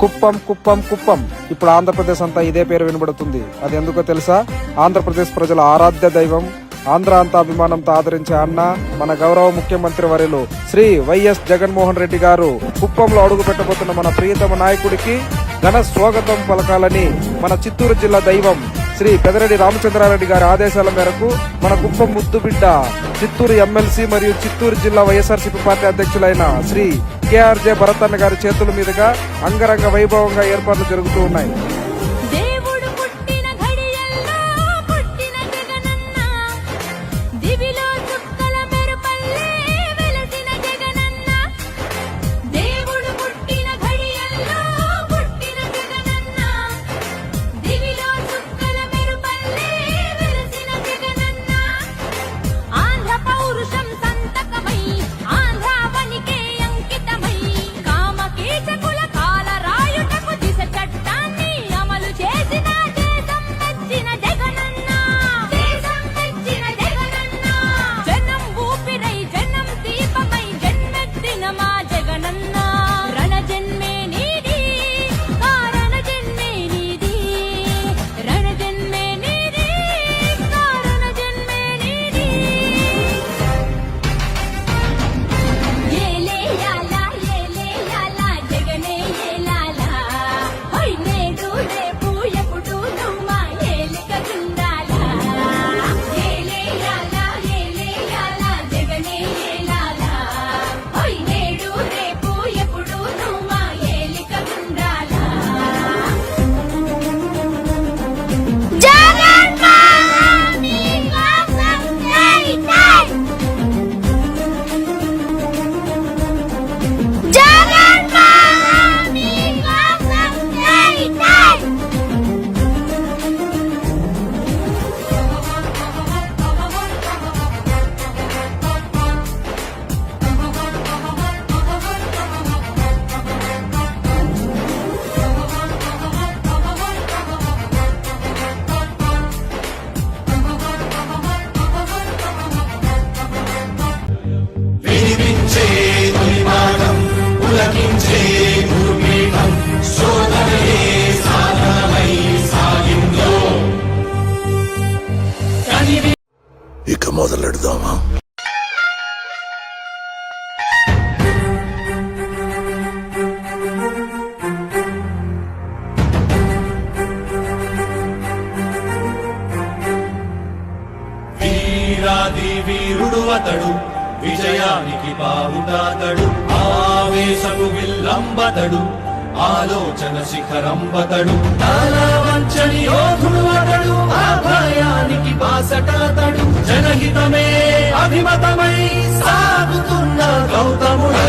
కుప్పం కుప్పం కుప్పం. ఇప్పుడు ఆంధ్రప్రదేశ్ అంతా ఇదే పేరు వినబడుతుంది. అది ఎందుకో తెలుసా? ఆంధ్రప్రదేశ్ ప్రజల ఆరాధ్య దైవం ఆంధ్ర అంతా అభిమానంతో ఆదరించే అన్న మన గౌరవ ముఖ్యమంత్రి వర్యులు శ్రీ వైఎస్ జగన్మోహన్ రెడ్డి గారు కుప్పంలో అడుగు పెట్టబోతున్న మన ప్రియతమ నాయకుడికి ఘన స్వాగతం పలకాలని మన చిత్తూరు జిల్లా దైవం శ్రీ పెదరెడ్డి రామచంద్రారెడ్డి గారి ఆదేశాల మేరకు మన కుప్పం ముద్దుబిడ్డ చిత్తూరు ఎమ్మెల్సీ మరియు చిత్తూరు జిల్లా వైఎస్ఆర్సీపీ పార్టీ అధ్యక్షులైన శ్రీ కేఆర్జే భరతన్న గారి చేతుల మీదుగా అంగరంగ వైభవంగా ఏర్పాట్లు జరుగుతూ ఉన్నాయి. వీరుడు అతడు విజయానికి బావుటాతడు ఆవేశపు విల్లంబతడు ఆలోచన శిఖరంబతడు. తల వంచని యోధుడు అతడు ఆభయానికి బాసటాతడు. జనహితమే అభిమతమై సాగుతున్న గౌతముడు.